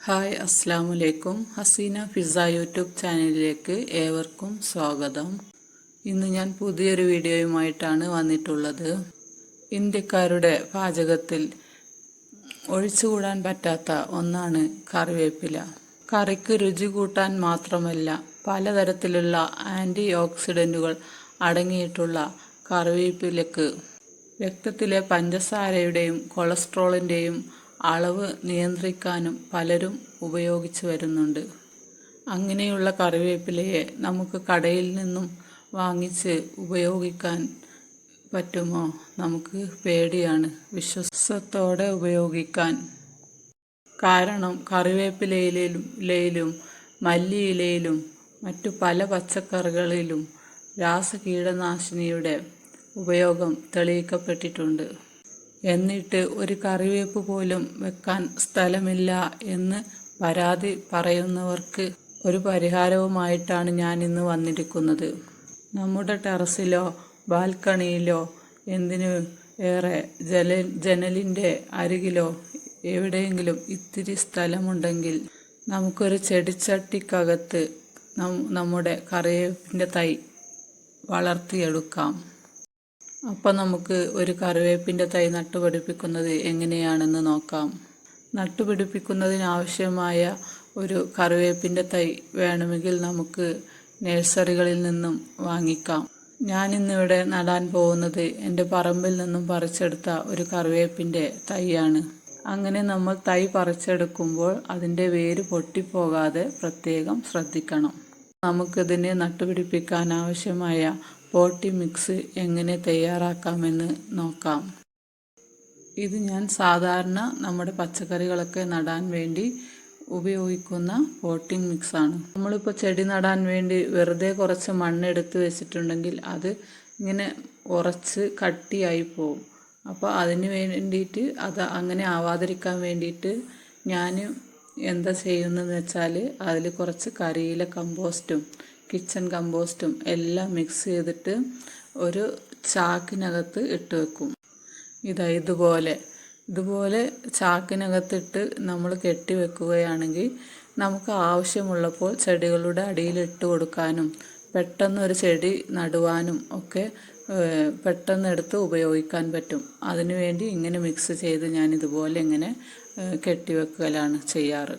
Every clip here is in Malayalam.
ഹായ് അസ്സാം അലൈക്കും ഹസീന ഫിസ യൂട്യൂബ് ചാനലിലേക്ക് ഏവർക്കും സ്വാഗതം. ഇന്ന് ഞാൻ പുതിയൊരു വീഡിയോയുമായിട്ടാണ് വന്നിട്ടുള്ളത്. ഇന്ത്യക്കാരുടെ പാചകത്തിൽ ഒഴിച്ചുകൂടാൻ പറ്റാത്ത ഒന്നാണ് കറിവേപ്പില. കറിക്ക് രുചി കൂട്ടാൻ മാത്രമല്ല പലതരത്തിലുള്ള ആന്റി ഓക്സിഡന്റുകൾ അടങ്ങിയിട്ടുള്ള കറിവേപ്പിലക്ക് രക്തത്തിലെ പഞ്ചസാരയുടെയും കൊളസ്ട്രോളിന്റെയും അളവ് നിയന്ത്രിക്കാനും പലരും ഉപയോഗിച്ചു വരുന്നുണ്ട്. അങ്ങനെയുള്ള കറിവേപ്പിലയെ നമുക്ക് കടയിൽ നിന്നും വാങ്ങിച്ച് ഉപയോഗിക്കാൻ പറ്റുമോ? നമുക്ക് പേടിയാണ്. വിശ്വാസത്തോടെ ഉപയോഗിക്കാൻ. കാരണം കറിവേപ്പിലയിലും ഇലയിലും മല്ലിയിലയിലും മറ്റു പല പച്ചക്കറികളിലും രാസകീടനാശിനിയുടെ ഉപയോഗം തെളിയിക്കപ്പെട്ടിട്ടുണ്ട്. എന്നിട്ട് ഒരു കറിവേപ്പ് പോലും വെക്കാൻ സ്ഥലമില്ല എന്ന് പരാതി പറയുന്നവർക്ക് ഒരു പരിഹാരവുമായിട്ടാണ് ഞാൻ ഇന്ന് വന്നിരിക്കുന്നത്. നമ്മുടെ ടെറസിലോ ബാൽക്കണിയിലോ എന്തിനു ഏറെ ജല ജനലിന്റെ അരികിലോ എവിടെയെങ്കിലും ഇത്തിരി സ്ഥലമുണ്ടെങ്കിൽ നമുക്കൊരു ചെടിച്ചട്ടിക്കകത്ത് നമ്മുടെ കറിവേപ്പിന്റെ തൈ വളർത്തിയെടുക്കാം. അപ്പം നമുക്ക് ഒരു കറിവേപ്പിന്റെ തൈ നട്ടുപിടിപ്പിക്കുന്നത് എങ്ങനെയാണെന്ന് നോക്കാം. നട്ടുപിടിപ്പിക്കുന്നതിനാവശ്യമായ ഒരു കറിവേപ്പിന്റെ തൈ വേണമെങ്കിൽ നമുക്ക് നഴ്സറികളിൽ നിന്നും വാങ്ങിക്കാം. ഞാനിന്നിവിടെ നടാൻ പോകുന്നത് എന്റെ പറമ്പിൽ നിന്നും പറിച്ചെടുത്ത ഒരു കറിവേപ്പിന്റെ തൈയാണ്. അങ്ങനെ നമ്മൾ തൈ പറിച്ചെടുക്കുമ്പോൾ അതിന്റെ വേര് പൊട്ടിപ്പോകാതെ പ്രത്യേകം ശ്രദ്ധിക്കണം. നമുക്കിതിനെ നട്ടുപിടിപ്പിക്കാൻ ആവശ്യമായ പോട്ടി മിക്സ് എങ്ങനെ തയ്യാറാക്കാമെന്ന് നോക്കാം. ഇത് ഞാൻ സാധാരണ നമ്മുടെ പച്ചക്കറികളൊക്കെ നടാൻ വേണ്ടി ഉപയോഗിക്കുന്ന പോട്ടിംഗ് മിക്സാണ്. നമ്മളിപ്പോൾ ചെടി നടാൻ വേണ്ടി വെറുതെ കുറച്ച് മണ്ണെടുത്ത് വെച്ചിട്ടുണ്ടെങ്കിൽ അത് ഇങ്ങനെ ഉറച്ച് കട്ടിയായി പോകും അപ്പോൾ അതിന് വേണ്ടിയിട്ട് അത് അങ്ങനെ ആവാതിരിക്കാൻ വേണ്ടിയിട്ട് ഞാൻ എന്താ ചെയ്യുന്നതെന്ന് വെച്ചാൽ അതിൽ കുറച്ച് കരിയില കമ്പോസ്റ്റും കിച്ചൺ കമ്പോസ്റ്റും എല്ലാം മിക്സ് ചെയ്തിട്ട് ഒരു ചാക്കിനകത്ത് ഇട്ട് വെക്കും. ഇതാ ഇതുപോലെ. ഇതുപോലെ ചാക്കിനകത്തിട്ട് നമ്മൾ കെട്ടി വെക്കുകയാണെങ്കിൽ നമുക്ക് ആവശ്യമുള്ളപ്പോൾ ചെടികളുടെ അടിയിൽ ഇട്ട് കൊടുക്കാനും പെട്ടെന്ന് ഒരു ചെടി നടുവാനും ഒക്കെ പെട്ടെന്ന് എടുത്ത് ഉപയോഗിക്കാൻ പറ്റും. അതിനുവേണ്ടി ഇങ്ങനെ മിക്സ് ചെയ്ത് ഞാൻ ഇതുപോലെ ഇങ്ങനെ കെട്ടിവെക്കലാണ് ചെയ്യാറ്.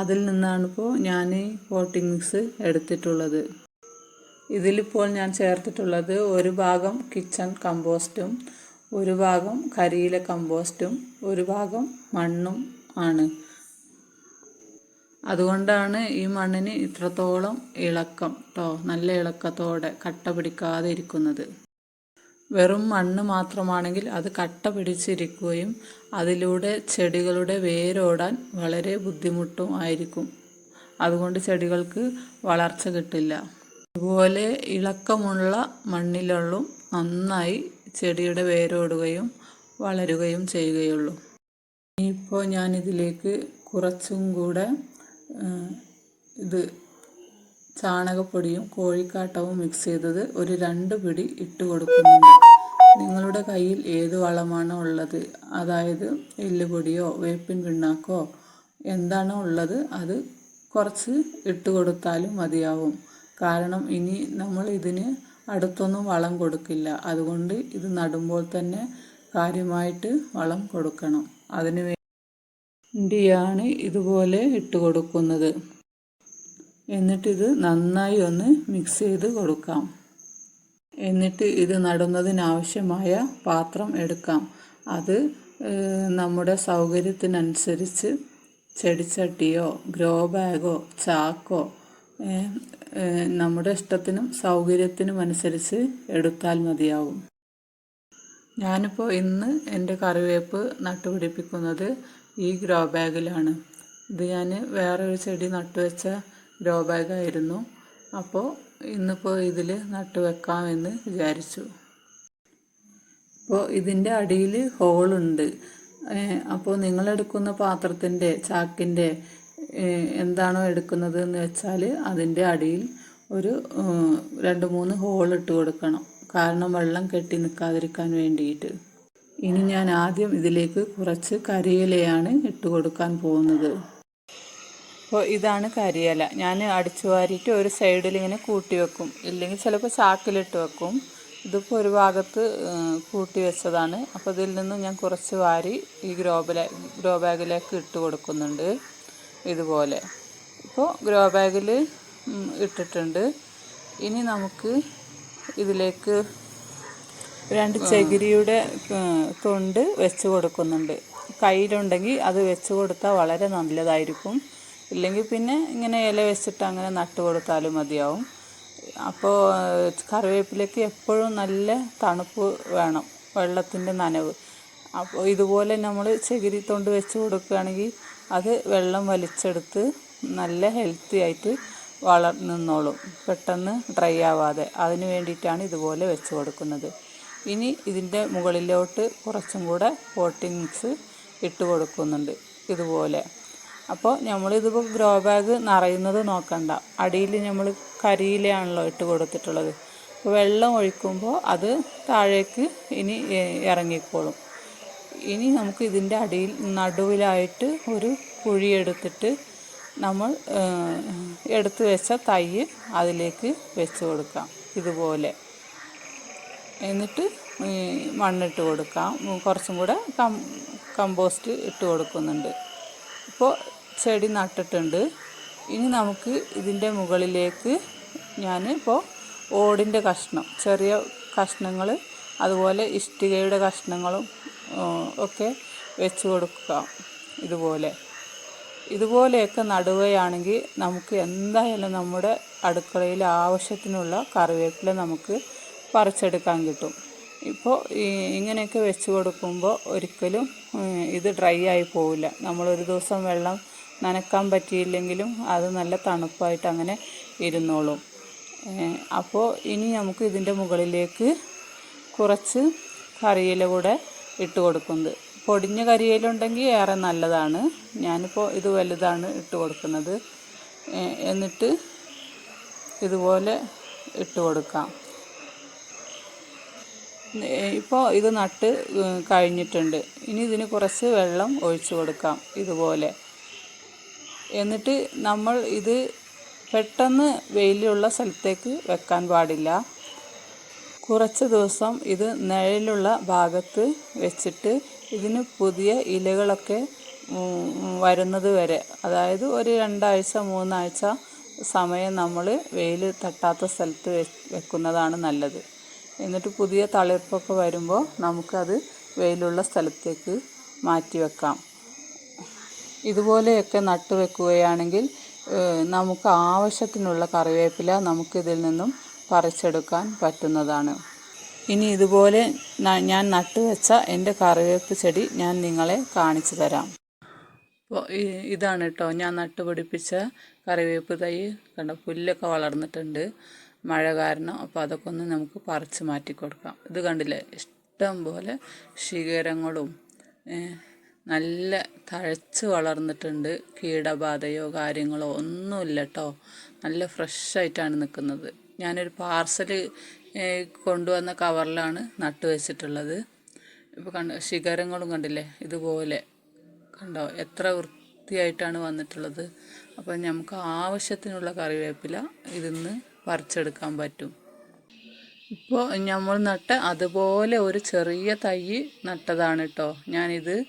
അതിൽ നിന്നാണ് നിന്നാണിപ്പോൾ ഞാൻ ഈ പോട്ടിംഗ് മിക്സ് എടുത്തിട്ടുള്ളത്. ഇതിലിപ്പോൾ ഞാൻ ചേർത്തിട്ടുള്ളത് ഒരു ഭാഗം കിച്ചൺ കമ്പോസ്റ്റും ഒരു ഭാഗം കരിയിലെ കമ്പോസ്റ്റും ഒരു ഭാഗം മണ്ണും ആണ്. അതുകൊണ്ടാണ് ഈ മണ്ണിന് ഇത്രത്തോളം ഇളക്കം കേട്ടോ നല്ല ഇളക്കത്തോടെ കട്ട പിടിക്കാതെ ഇരിക്കുന്നത്. വെറും മണ്ണ് മാത്രമാണെങ്കിൽ അത് കട്ട പിടിച്ചിരിക്കുകയും അതിലൂടെ ചെടികളുടെ വേരോടാൻ വളരെ ബുദ്ധിമുട്ടും ആയിരിക്കും. അതുകൊണ്ട് ചെടികൾക്ക് വളർച്ച കിട്ടില്ല. അതുപോലെ ഇളക്കമുള്ള മണ്ണിലുള്ളും നന്നായി ചെടിയുടെ വേരോടുകയും വളരുകയും ചെയ്യുകയുള്ളൂ. ഇപ്പോൾ ഞാനിതിലേക്ക് കുറച്ചും കൂടെ ഇത് ചാണകപ്പൊടിയും കോഴിക്കാട്ടവും മിക്സ് ചെയ്തത് ഒരു രണ്ട് പിടി ഇട്ട് കൊടുക്കുന്നുണ്ട്. നിങ്ങളുടെ കയ്യിൽ ഏത് വളമാണോ ഉള്ളത്? അതായത് എല്ലുപൊടിയോ വേപ്പിൻ പിണ്ണാക്കോ എന്താണോ ഉള്ളത്? അത് കുറച്ച് ഇട്ട് കൊടുത്താലും മതിയാവും. കാരണം ഇനി നമ്മൾ ഇതിന് അടുത്തൊന്നും വളം കൊടുക്കില്ല. അതുകൊണ്ട് ഇത് നടുമ്പോൾ തന്നെ കാര്യമായിട്ട് വളം കൊടുക്കണം. അതിന് വേണ്ടിയാണ് ഇതുപോലെ ഇട്ട് കൊടുക്കുന്നത്. എന്നിട്ടിത് നന്നായി ഒന്ന് മിക്സ് ചെയ്ത് കൊടുക്കാം. എന്നിട്ട് ഇത് നടുന്നതിനാവശ്യമായ പാത്രം എടുക്കാം. അത് നമ്മുടെ സൗകര്യത്തിനനുസരിച്ച് ചെടിച്ചട്ടിയോ ഗ്രോ ബാഗോ ചാക്കോ നമ്മുടെ ഇഷ്ടത്തിനും സൗകര്യത്തിനും അനുസരിച്ച് എടുത്താൽ മതിയാവും. ഞാനിപ്പോൾ ഇന്ന് എന്റെ കറിവേപ്പ് നട്ടുപിടിപ്പിക്കുന്നത് ഈ ഗ്രോ ബാഗിലാണ്. ഇത് ഞാൻ വേറൊരു ചെടി നട്ടുവെച്ച ഗ്രോ ബാഗായിരുന്നു. അപ്പോൾ ഇന്നിപ്പോൾ ഇതിൽ നട്ടുവെക്കാമെന്ന് വിചാരിച്ചു. അപ്പോൾ ഇതിന്റെ അടിയിൽ ഹോളുണ്ട്. അപ്പോൾ നിങ്ങളെടുക്കുന്ന പാത്രത്തിന്റെ ചാക്കിന്റെ എന്താണോ എടുക്കുന്നത് എന്ന് വെച്ചാൽ അതിന്റെ അടിയിൽ ഒരു രണ്ട് മൂന്ന് ഹോൾ ഇട്ട് കൊടുക്കണം. കാരണം വെള്ളം കെട്ടി നിൽക്കാതിരിക്കാൻ വേണ്ടിയിട്ട്. ഇനി ഞാൻ ആദ്യം ഇതിലേക്ക് കുറച്ച് കരിയിലയാണ് ഇട്ട് കൊടുക്കാൻ പോകുന്നത്. അപ്പോൾ ഇതാണ് കരിയില. ഞാൻ അടിച്ചു വാരിയിട്ട് ഒരു സൈഡിൽ ഇങ്ങനെ കൂട്ടി വെക്കും. ഇല്ലെങ്കിൽ ചിലപ്പോൾ ചാക്കിലിട്ട് വെക്കും. ഇതിപ്പോൾ ഒരു ഭാഗത്ത് കൂട്ടി വെച്ചതാണ്. അപ്പോൾ ഇതിൽ നിന്ന് ഞാൻ കുറച്ച് വാരി ഈ ഗ്രോ ബാഗ് ഗ്രോ ബാഗിലേക്ക് ഇട്ട് കൊടുക്കുന്നുണ്ട്. ഇതുപോലെ. ഇപ്പോൾ ഗ്രോ ബാഗിൽ ഇട്ടിട്ടുണ്ട്. ഇനി നമുക്ക് ഇതിലേക്ക് രണ്ട് ചകിരിയുടെ തൊണ്ട് വെച്ച് കൊടുക്കുന്നുണ്ട്. കയ്യിലുണ്ടെങ്കിൽ അത് വെച്ച് കൊടുത്താൽ വളരെ നല്ലതായിരിക്കും. ഇല്ലെങ്കിൽ പിന്നെ ഇങ്ങനെ ഇല വെച്ചിട്ട് അങ്ങനെ നട്ട് കൊടുത്താലും മതിയാവും. അപ്പോൾ കറിവേപ്പിലേക്ക് എപ്പോഴും നല്ല തണുപ്പ് വേണം. വെള്ളത്തിന്റെ നനവ്. അപ്പോൾ ഇതുപോലെ നമ്മൾ ചകിരി തൊണ്ട് വെച്ച് കൊടുക്കുകയാണെങ്കിൽ അത് വെള്ളം വലിച്ചെടുത്ത് നല്ല ഹെൽത്തി ആയിട്ട് വളർ നിന്നോളും. പെട്ടെന്ന് ഡ്രൈ ആവാതെ. അതിന് വേണ്ടിയിട്ടാണ് ഇതുപോലെ വെച്ച് കൊടുക്കുന്നത്. ഇനി ഇതിന്റെ മുകളിലോട്ട് കുറച്ചും കൂടെ പോട്ടിംഗ് മിക്സ് ഇട്ട് കൊടുക്കുന്നുണ്ട് ഇതുപോലെ. അപ്പോൾ നമ്മളിതിപ്പോൾ ഗ്രോ ബാഗ് നിറയുന്നത് നോക്കണ്ട. അടിയിൽ നമ്മൾ കരിയിലാണല്ലോ ഇട്ട് കൊടുത്തിട്ടുള്ളത്. വെള്ളം ഒഴിക്കുമ്പോൾ അത് താഴേക്ക് ഇനി ഇറങ്ങിക്കോളും. ഇനി നമുക്ക് ഇതിന്റെ അടിയിൽ നടുവിലായിട്ട് ഒരു കുഴിയെടുത്തിട്ട് നമ്മൾ എടുത്ത് വെച്ച തൈ അതിലേക്ക് വെച്ച് കൊടുക്കാം ഇതുപോലെ. എന്നിട്ട് മണ്ണിട്ട് കൊടുക്കാം. കുറച്ചും കൂടെ കം കമ്പോസ്റ്റ് ഇട്ട് കൊടുക്കുന്നുണ്ട്. ഇപ്പോൾ ചെടി നട്ടിട്ടുണ്ട്. ഇനി നമുക്ക് ഇതിന്റെ മുകളിലേക്ക് ഞാൻ ഇപ്പോൾ ഓടിന്റെ കഷ്ണം ചെറിയ കഷ്ണങ്ങൾ അതുപോലെ ഇഷ്ടികയുടെ കഷ്ണങ്ങളും ഒക്കെ വെച്ച് കൊടുക്കുക. ഇതുപോലെ. ഇതുപോലെയൊക്കെ നടുകയാണെങ്കിൽ നമുക്ക് എന്തായാലും നമ്മുടെ അടുക്കളയിൽ ആവശ്യത്തിനുള്ള കറിവേപ്പില നമുക്ക് പറിച്ചെടുക്കാൻ കിട്ടും. ഇപ്പോൾ ഇങ്ങനെയൊക്കെ വെച്ച് കൊടുക്കുമ്പോൾ ഒരിക്കലും ഇത് ഡ്രൈ ആയി പോവില്ല. നമ്മളൊരു ദിവസം വെള്ളം നനക്കാൻ പറ്റിയില്ലെങ്കിലും അത് നല്ല തണുപ്പായിട്ട് അങ്ങനെ ഇരുന്നോളും. അപ്പോൾ ഇനി നമുക്ക് ഇതിന്റെ മുകളിലേക്ക് കുറച്ച് കറിയില കൂടെ ഇട്ട് കൊടുക്കുന്നത്. പൊടിഞ്ഞ കരിയില ഉണ്ടെങ്കിൽ ഏറെ നല്ലതാണ്. ഞാനിപ്പോൾ ഇത് വലുതാണ് ഇട്ട് കൊടുക്കുന്നത്. എന്നിട്ട് ഇതുപോലെ ഇട്ട് കൊടുക്കാം. ഇപ്പോൾ ഇത് നട്ട് കഴിഞ്ഞിട്ടുണ്ട്. ഇനി ഇതിന് കുറച്ച് വെള്ളം ഒഴിച്ച് കൊടുക്കാം ഇതുപോലെ. എന്നിട്ട് നമ്മൾ ഇത് പെട്ടെന്ന് വെയിലുള്ള സ്ഥലത്തേക്ക് വെക്കാൻ പാടില്ല. കുറച്ച് ദിവസം ഇത് നിഴലുള്ള ഭാഗത്ത് വെച്ചിട്ട് ഇതിന് പുതിയ ഇലകളൊക്കെ വരുന്നത് വരെ. അതായത് ഒരു രണ്ടാഴ്ച മൂന്നാഴ്ച സമയം നമ്മൾ വെയിൽ തട്ടാത്ത സ്ഥലത്ത് വെക്കുന്നതാണ് നല്ലത്. എന്നിട്ട് പുതിയ തളിർപ്പൊക്കെ വരുമ്പോൾ നമുക്കത് വെയിലുള്ള സ്ഥലത്തേക്ക് മാറ്റി വെക്കാം. ഇതുപോലെയൊക്കെ നട്ടു വെക്കുകയാണെങ്കിൽ നമുക്ക് ആവശ്യത്തിനുള്ള കറിവേപ്പില നമുക്കിതിൽ നിന്നും പറിച്ചെടുക്കാൻ പറ്റുന്നതാണ്. ഇനി ഇതുപോലെ ഞാൻ നട്ടുവെച്ച എന്റെ കറിവേപ്പ് ചെടി ഞാൻ നിങ്ങളെ കാണിച്ചു തരാം. ഇതാണ് കേട്ടോ ഞാൻ നട്ടുപിടിപ്പിച്ച കറിവേപ്പ് തൈ. കണ്ട? പുല്ലൊക്കെ വളർന്നിട്ടുണ്ട്. മഴ കാരണം. അപ്പോൾ അതൊക്കെ ഒന്ന് നമുക്ക് പറിച്ച് മാറ്റി കൊടുക്കാം. ഇത് കണ്ടില്ലേ? ഇഷ്ടം പോലെ ശിഖരങ്ങളും നല്ല തഴച്ച് വളർന്നിട്ടുണ്ട്. കീടബാധയോ കാര്യങ്ങളോ ഒന്നുമില്ല കേട്ടോ നല്ല ഫ്രഷായിട്ടാണ് നിൽക്കുന്നത്. ഞാനൊരു പാർസൽ കൊണ്ടുവന്ന കവറിലാണ് നട്ടു വെച്ചിട്ടുള്ളത്. ഇപ്പോൾ കണ്ട ശിഖരങ്ങളും കണ്ടില്ലേ? ഇതുപോലെ. കണ്ടോ? എത്ര വൃത്തിയായിട്ടാണ് വന്നിട്ടുള്ളത്. അപ്പം നമുക്ക് ആവശ്യത്തിനുള്ള കറിവേപ്പില ഇതിന്ന് പറിച്ചെടുക്കാൻ പറ്റും. ഇപ്പോൾ നമ്മൾ നട്ട അതുപോലെ ഒരു ചെറിയ തൈ നട്ടതാണ് കേട്ടോ ഞാനിത്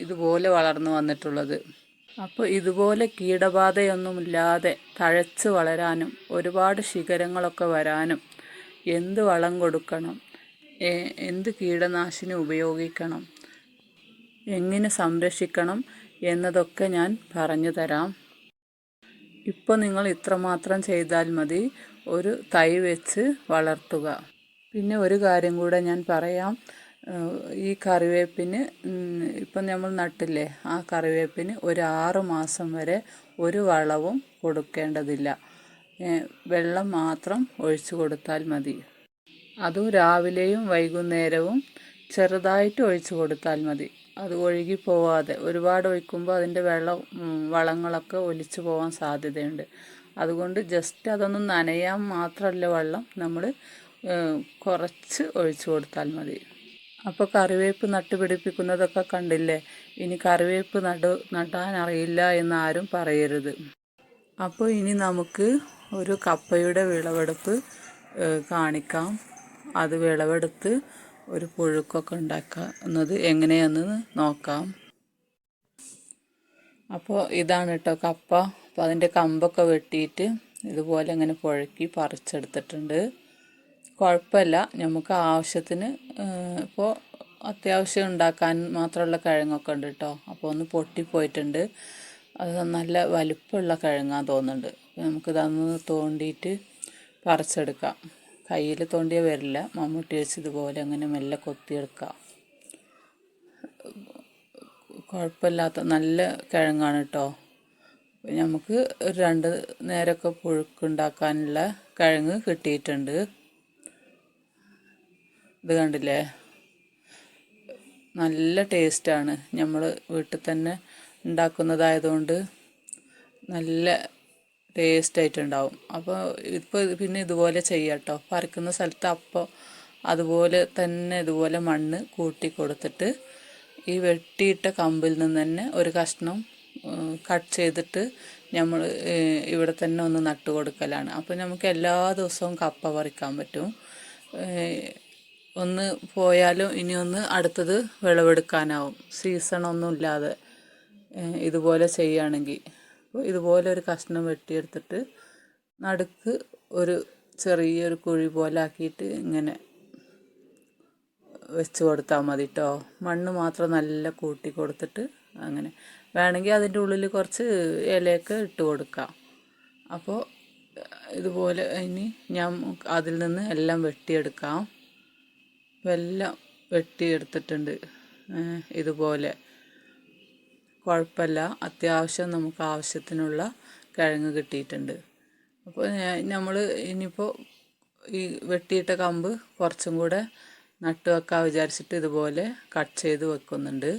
ഇതുപോലെ വളർന്നു വന്നിട്ടുള്ളത്. അപ്പോൾ ഇതുപോലെ കീടബാധയൊന്നുമില്ലാതെ തഴച്ച് വളരാനും ഒരുപാട് ശിഖരങ്ങളൊക്കെ വരാനും എന്ത് വളം കൊടുക്കണം എന്ത് കീടനാശിനി ഉപയോഗിക്കണം എങ്ങനെ സംരക്ഷിക്കണം എന്നതൊക്കെ ഞാൻ പറഞ്ഞു തരാം. ഇപ്പോൾ നിങ്ങൾ ഇത്രമാത്രം ചെയ്താൽ മതി ഒരു തൈ വെച്ച് വളർത്തുക. പിന്നെ ഒരു കാര്യം കൂടെ ഞാൻ പറയാം. ഈ കറിവേപ്പിന് ഇപ്പം നമ്മൾ നട്ടില്ലേ ആ കറിവേപ്പിന് ഒരു ആറ് മാസം വരെ ഒരു വളവും കൊടുക്കേണ്ടതില്ല. വെള്ളം മാത്രം ഒഴിച്ചു കൊടുത്താൽ മതി. അതും രാവിലെയും വൈകുന്നേരവും ചെറുതായിട്ട് ഒഴിച്ചു കൊടുത്താൽ മതി. അത് ഒഴുകി പോവാതെ. ഒരുപാട് ഒഴിക്കുമ്പോൾ അതിന്റെ വെള്ളം വളങ്ങളൊക്കെ ഒലിച്ചു പോകാൻ സാധ്യതയുണ്ട്. അതുകൊണ്ട് ജസ്റ്റ് അതൊന്ന് നനയാൻ മാത്രമല്ല വെള്ളം നമ്മൾ കുറച്ച് ഒഴിച്ചു കൊടുത്താൽ മതി. അപ്പോൾ കറിവേപ്പ് നട്ടുപിടിപ്പിക്കുന്നതൊക്കെ കണ്ടില്ലേ? ഇനി കറിവേപ്പ് നടു നടാൻ അറിയില്ല എന്ന് ആരും പറയരുത്. അപ്പോൾ ഇനി നമുക്ക് ഒരു കപ്പയുടെ വിളവെടുപ്പ് കാണിക്കാം. അത് വിളവെടുത്ത് ഒരു പുഴുക്കൊക്കെ ഉണ്ടാക്കുന്നത് എങ്ങനെയാണെന്ന് നോക്കാം. അപ്പോൾ ഇതാണ് കേട്ടോ കപ്പ. അപ്പോൾ അതിന്റെ കമ്പൊക്കെ വെട്ടിയിട്ട് ഇതുപോലെ ഇങ്ങനെ പുഴക്കി പറിച്ചെടുത്തിട്ടുണ്ട്. കുഴപ്പമില്ല. നമുക്ക് ആവശ്യത്തിന് ഇപ്പോൾ അത്യാവശ്യം ഉണ്ടാക്കാൻ മാത്രമുള്ള കിഴങ്ങൊക്കെ ഉണ്ട് കേട്ടോ അപ്പോൾ ഒന്ന് പൊട്ടിപ്പോയിട്ടുണ്ട് അത് നല്ല വലുപ്പമുള്ള കിഴങ്ങാൻ തോന്നുന്നുണ്ട്. നമുക്ക് നമുക്കിതൊന്ന് തോണ്ടിയിട്ട് പറിച്ചെടുക്കാം. കയ്യിൽ തോണ്ടിയാൽ വരില്ല. മമ്മൂട്ടി വെച്ച് ഇതുപോലെ അങ്ങനെ മെല്ലെ കൊത്തിയെടുക്കാം. കുഴപ്പമില്ലാത്ത നല്ല കിഴങ്ങാണ് കേട്ടോ നമുക്ക് രണ്ട് നേരമൊക്കെ പുഴുക്കുണ്ടാക്കാനുള്ള കിഴങ്ങ് കിട്ടിയിട്ടുണ്ട്. ഇത് കണ്ടില്ലേ? നല്ല ടേസ്റ്റാണ്. നമ്മൾ വീട്ടിൽ തന്നെ ഉണ്ടാക്കുന്നതായതുകൊണ്ട് നല്ല ടേസ്റ്റായിട്ടുണ്ടാവും. അപ്പോൾ ഇപ്പോൾ പിന്നെ ഇതുപോലെ ചെയ്യാം കേട്ടോ പറിക്കുന്ന സ്ഥലത്ത് അപ്പോൾ അതുപോലെ തന്നെ ഇതുപോലെ മണ്ണ് കൂട്ടി കൊടുത്തിട്ട് ഈ വെട്ടിയിട്ട കമ്പിൽ നിന്ന് തന്നെ ഒരു കഷ്ണം കട്ട് ചെയ്തിട്ട് നമ്മൾ ഇവിടെ തന്നെ ഒന്ന് നട്ടു കൊടുക്കലാണ് അപ്പോൾ നമുക്ക് എല്ലാ ദിവസവും കപ്പ പറിക്കാൻ പറ്റും. ഒന്ന് പോയാലും ഇനി ഒന്ന് അടുത്തത് വിളവെടുക്കാനാവും. സീസൺ ഒന്നും ഇല്ലാതെ ഇതുപോലെ ചെയ്യുകയാണെങ്കിൽ. അപ്പോൾ ഇതുപോലെ ഒരു കഷ്ണം വെട്ടിയെടുത്തിട്ട് നടുക്ക് ഒരു ചെറിയൊരു കുഴി പോലെ ആക്കിയിട്ട് ഇങ്ങനെ വെച്ച് കൊടുത്താൽ മതി കേട്ടോ മണ്ണ് മാത്രം നല്ല കൂട്ടി കൊടുത്തിട്ട് അങ്ങനെ. വേണമെങ്കിൽ അതിന്റെ ഉള്ളിൽ കുറച്ച് ഇലയൊക്കെ ഇട്ട് കൊടുക്കാം. അപ്പോൾ ഇതുപോലെ ഇനി ഞാൻ അതിൽ നിന്ന് എല്ലാം വെട്ടിയെടുക്കാം. എല്ലാം വെട്ടിയെടുത്തിട്ടുണ്ട്. ഇതുപോലെ. കുഴപ്പമില്ല. അത്യാവശ്യം നമുക്ക് ആവശ്യത്തിനുള്ള കിഴങ്ങ് കിട്ടിയിട്ടുണ്ട്. അപ്പോൾ നമ്മൾ ഇനിയിപ്പോൾ ഈ വെട്ടിയിട്ട കമ്പ് കുറച്ചും കൂടെ നട്ടു വെക്കാൻ വിചാരിച്ചിട്ട് ഇതുപോലെ കട്ട് ചെയ്ത് വെക്കുന്നുണ്ട്.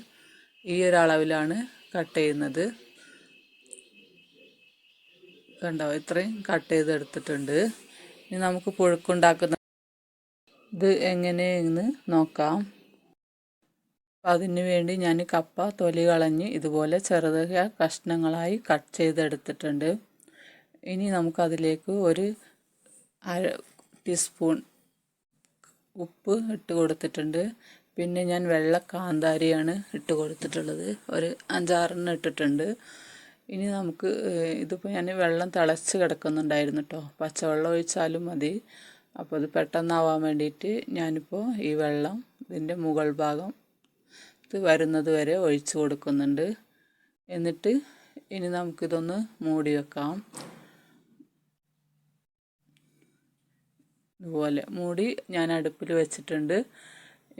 ഈ ഒരു അളവിലാണ് കട്ട് ചെയ്യുന്നത്. കണ്ടോ? ഇത്രയും കട്ട് ചെയ്തെടുത്തിട്ടുണ്ട്. ഇനി നമുക്ക് പുഴുക്കുണ്ടാക്കുന്ന ഇത് എങ്ങനെയെന്ന് നോക്കാം. അപ്പം അതിന് വേണ്ടി ഞാൻ കപ്പ തൊലി കളഞ്ഞ് ഇതുപോലെ ചെറുതായ കഷ്ണങ്ങളായി കട്ട് ചെയ്തെടുത്തിട്ടുണ്ട്. ഇനി നമുക്കതിലേക്ക് ഒരു അര ടീസ്പൂൺ ഉപ്പ് ഇട്ട് കൊടുത്തിട്ടുണ്ട്. പിന്നെ ഞാൻ വെള്ള കാന്താരിയാണ് ഇട്ട് കൊടുത്തിട്ടുള്ളത്. ഒരു അഞ്ചാറെണ്ണം ഇട്ടിട്ടുണ്ട്. ഇനി നമുക്ക് ഇതിപ്പോൾ ഞാൻ വെള്ളം തിളച്ച് കിടക്കുന്നുണ്ടായിരുന്നു കേട്ടോ പച്ചവെള്ളം ഒഴിച്ചാലും മതി. അപ്പോൾ ഇത് പെട്ടെന്നാവാൻ വേണ്ടിയിട്ട് ഞാനിപ്പോൾ ഈ വെള്ളം ഇതിന്റെ മുകൾ ഭാഗം ഇത് വരുന്നത് വരെ ഒഴിച്ച് കൊടുക്കുന്നുണ്ട്. എന്നിട്ട് ഇനി നമുക്കിതൊന്ന് മൂടി വെക്കാം. ഇതുപോലെ മൂടി ഞാൻ അടുപ്പിൽ വെച്ചിട്ടുണ്ട്.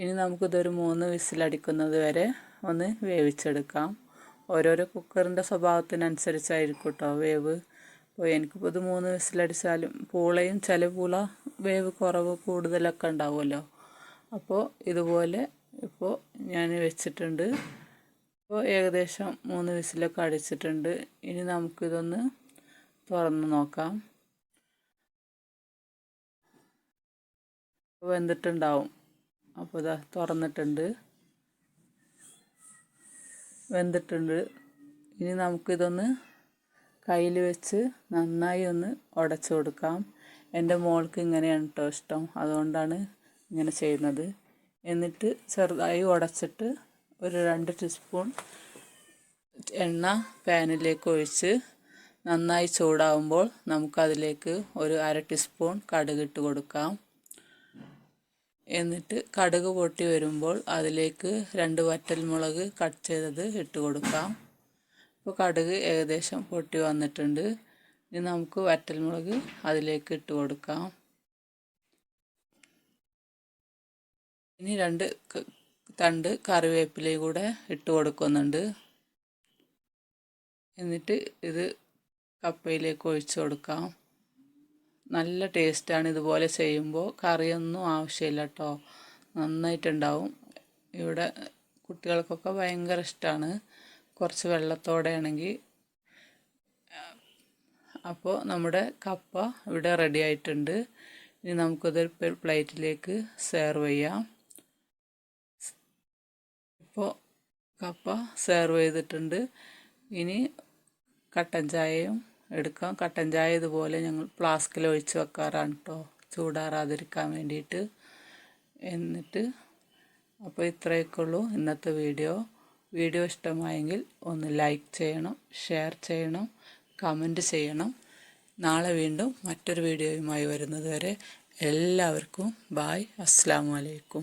ഇനി നമുക്കിതൊരു മൂന്ന് വിസിലടിക്കുന്നത് വരെ ഒന്ന് വേവിച്ചെടുക്കാം. ഓരോരോ കുക്കറിന്റെ സ്വഭാവത്തിനനുസരിച്ചായിരിക്കും കേട്ടോ വേവ്. അപ്പോൾ എനിക്കിപ്പോൾ ഇത് മൂന്ന് വിസിലടിച്ചാലും പൂളയും ചില പൂള വേവ് കുറവ് കൂടുതലൊക്കെ ഉണ്ടാവുമല്ലോ. അപ്പോൾ ഇതുപോലെ ഇപ്പോൾ ഞാൻ വെച്ചിട്ടുണ്ട്. ഇപ്പോൾ ഏകദേശം മൂന്ന് വിസിലൊക്കെ അടിച്ചിട്ടുണ്ട്. ഇനി നമുക്കിതൊന്ന് തുറന്ന് നോക്കാം. വെന്തിട്ടുണ്ടാവും. അപ്പോൾ ഇതാ തുറന്നിട്ടുണ്ട്. വെന്തിട്ടുണ്ട്. ഇനി നമുക്കിതൊന്ന് കയ്യിൽ വെച്ച് നന്നായി ഒന്ന് ഉടച്ചു കൊടുക്കാം. എന്റെ മോൾക്ക് ഇങ്ങനെയാണ് കേട്ടോ ഇഷ്ടം. അതുകൊണ്ടാണ് ഇങ്ങനെ ചെയ്യുന്നത്. എന്നിട്ട് ചെറുതായി ഉടച്ചിട്ട് ഒരു രണ്ട് ടീസ്പൂൺ എണ്ണ പാനിലേക്ക് ഒഴിച്ച് നന്നായി ചൂടാവുമ്പോൾ നമുക്കതിലേക്ക് ഒരു അര ടീസ്പൂൺ കടുകിട്ട് കൊടുക്കാം. എന്നിട്ട് കടുക് പൊട്ടി വരുമ്പോൾ അതിലേക്ക് രണ്ട് വറ്റൽമുളക് കട്ട് ചെയ്തത് ഇട്ട് കൊടുക്കാം. ഇപ്പോൾ കടുക് ഏകദേശം പൊട്ടി വന്നിട്ടുണ്ട്. ഇനി നമുക്ക് വറ്റൽമുളക് അതിലേക്ക് ഇട്ട് കൊടുക്കാം. ഇനി രണ്ട് തണ്ട് കറിവേപ്പിലയും കൂടെ ഇട്ട് കൊടുക്കുന്നുണ്ട്. എന്നിട്ട് ഇത് കപ്പയിലേക്ക് ഒഴിച്ചു കൊടുക്കാം. നല്ല ടേസ്റ്റാണ് ഇതുപോലെ ചെയ്യുമ്പോൾ കറിയൊന്നും ആവശ്യമില്ല കേട്ടോ നന്നായിട്ടുണ്ടാവും. ഇവിടെ കുട്ടികൾക്കൊക്കെ ഭയങ്കര ഇഷ്ടമാണ് കുറച്ച് വെള്ളത്തോടെ ആണെങ്കിൽ അപ്പോൾ നമ്മുടെ കപ്പ ഇവിടെ റെഡി ആയിട്ടുണ്ട്. ഇനി നമുക്കതൊരു പ്ലേറ്റിലേക്ക് സെർവ് ചെയ്യാം. ഇപ്പോൾ കപ്പ സെർവ് ചെയ്തിട്ടുണ്ട്. ഇനി കട്ടൻ ചായയും എടുക്കാം. കട്ടൻ ചായ ഇതുപോലെ ഞങ്ങൾ ഫ്ലാസ്കിൽ ഒഴിച്ച് വെക്കാറാണ് കേട്ടോ ചൂടാറാതിരിക്കാൻ വേണ്ടിയിട്ട്. എന്നിട്ട് അപ്പോൾ ഇത്രയൊക്കെ ഉള്ളൂ ഇന്നത്തെ വീഡിയോ വീഡിയോ ഇഷ്ടമായെങ്കിൽ ഒന്ന് ലൈക്ക് ചെയ്യണം ഷെയർ ചെയ്യണം കമന്റ് ചെയ്യണം. നാളെ വീണ്ടും മറ്റൊരു വീഡിയോയുമായി വരുന്നതുവരെ എല്ലാവർക്കും ബായ് അസ്സാം വലൈക്കും